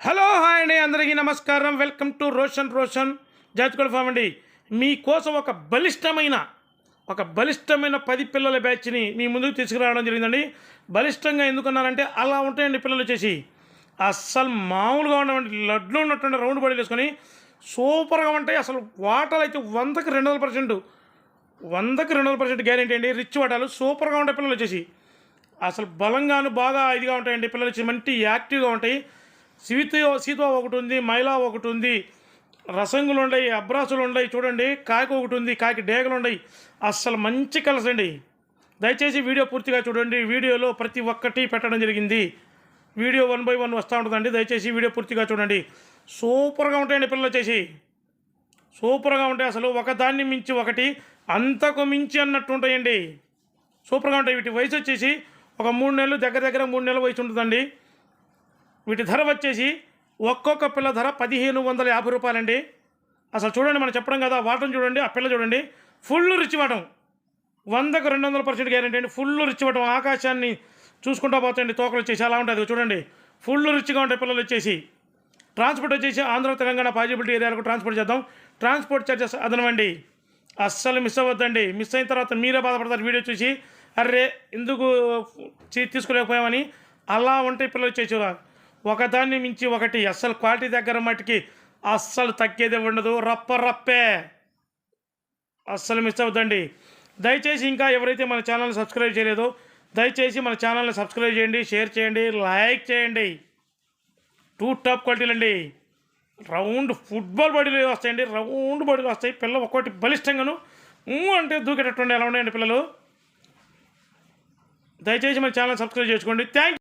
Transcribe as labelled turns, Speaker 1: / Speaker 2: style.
Speaker 1: Hello hi అండి అందరికీ నమస్కారం. Welcome to Roshan Roshan. జాతికోడ farm అండి. మీకోసం ఒక బలిష్టమైన ఒక బలిష్టమైన పది పిల్లల బ్యాచ్ని మీ ముందుకు తీసుకురావడం జరిగిందండి. బలిష్టంగా ఎందుకున్నారంటే అలా ఉంటాయండి పిల్లలు వచ్చేసి. అస్సలు మామూలుగా ఉండవండి లడ్లు ఉన్నటువంటి రౌండ్ బాడీలు వేసుకొని సూపర్గా ఉంటాయి. అసలు వాటలు అయితే వందకి రెండు వందల పర్సెంట్ వందకి రెండు వందల పర్సెంట్ గ్యారెంటీ అండి. రిచ్ వాటాలు సూపర్గా ఉంటాయి పిల్లలు వచ్చేసి. అసలు బలంగాను బాగా ఇదిగా ఉంటాయండి పిల్లలు వచ్చి. మంచి యాక్టివ్గా ఉంటాయి. సీత సీతో ఒకటి ఉంది మైలా ఒకటి ఉంది రసంగులు ఉన్నాయి అబ్రాసులు ఉన్నాయి చూడండి కాకి ఒకటి ఉంది కాకి డేగలు ఉన్నాయి. అస్సలు మంచి కలర్స్ అండి. దయచేసి వీడియో పూర్తిగా చూడండి. వీడియోలో ప్రతి ఒక్కటి పెట్టడం జరిగింది. వీడియో వన్ బై వన్ వస్తూ ఉంటుందండి. దయచేసి వీడియో పూర్తిగా చూడండి. సూపర్గా ఉంటాయండి పిల్లలు వచ్చేసి. సూపర్గా ఉంటాయి అసలు. ఒకదాన్ని మించి ఒకటి అంతకు మించి అన్నట్టు ఉంటాయండి. సూపర్గా ఉంటాయి. వీటి వయసు వచ్చేసి ఒక మూడు నెలలు దగ్గర దగ్గర మూడు నెలల వయసు ఉంటుందండి. వీటి ధర వచ్చేసి ఒక్కొక్క పిల్ల ధర పదిహేను వందల యాభై రూపాయలండి. అసలు చూడండి మనం చెప్పడం కదా వాటం చూడండి ఆ పిల్ల చూడండి. ఫుల్ రిచ్ వాటం వందకు రెండు వందల పర్సెంట్ గ్యారెంటీ అండి. ఫుల్ రిచ్ వాటం ఆకాశాన్ని చూసుకుంటా పోతాయండి తోకలు వచ్చేసి అలా ఉంటుంది చూడండి. ఫుల్ రిచ్గా ఉంటాయి పిల్లలు వచ్చేసి ట్రాన్స్పోర్ట్ వచ్చేసి ఆంధ్ర తెలంగాణ పాజిబిలిటీ ఏరియాలకు ట్రాన్స్పోర్ట్ చేద్దాం. ట్రాన్స్పోర్ట్ చార్జెస్ అదనమండి. అస్సలు మిస్ అవ్వద్దండి. మిస్ అయిన తర్వాత మీరే బాధపడతారు వీడియో చూసి. అర్రే ఎందుకు తీసుకోలేకపోయామని? అలా ఉంటాయి పిల్లలు వచ్చేసి ఒకదాన్ని మించి ఒకటి అస్సలు క్వాలిటీ దగ్గర మట్టుకి అస్సలు తగ్గేదే ఉండదు. రప్ప రప్పే. అస్సలు మిస్ అవుతుందండి. దయచేసి ఇంకా ఎవరైతే మన ఛానల్ని సబ్స్క్రైబ్ చేయలేదో దయచేసి మన ఛానల్ని సబ్స్క్రైబ్ చేయండి షేర్ చేయండి లైక్ చేయండి. టూ టాప్ క్వాలిటీలు అండి. రౌండ్ ఫుట్బాల్ బాడీలు వస్తాయండి. రౌండ్ బాడీలు వస్తాయి. పిల్ల ఒక్కోటి బలిష్టంగాను అంటే దూకేటట్టు ఎలా ఉన్నాయండి పిల్లలు? దయచేసి మన ఛానల్ సబ్స్క్రైబ్ చేసుకోండి. థ్యాంక్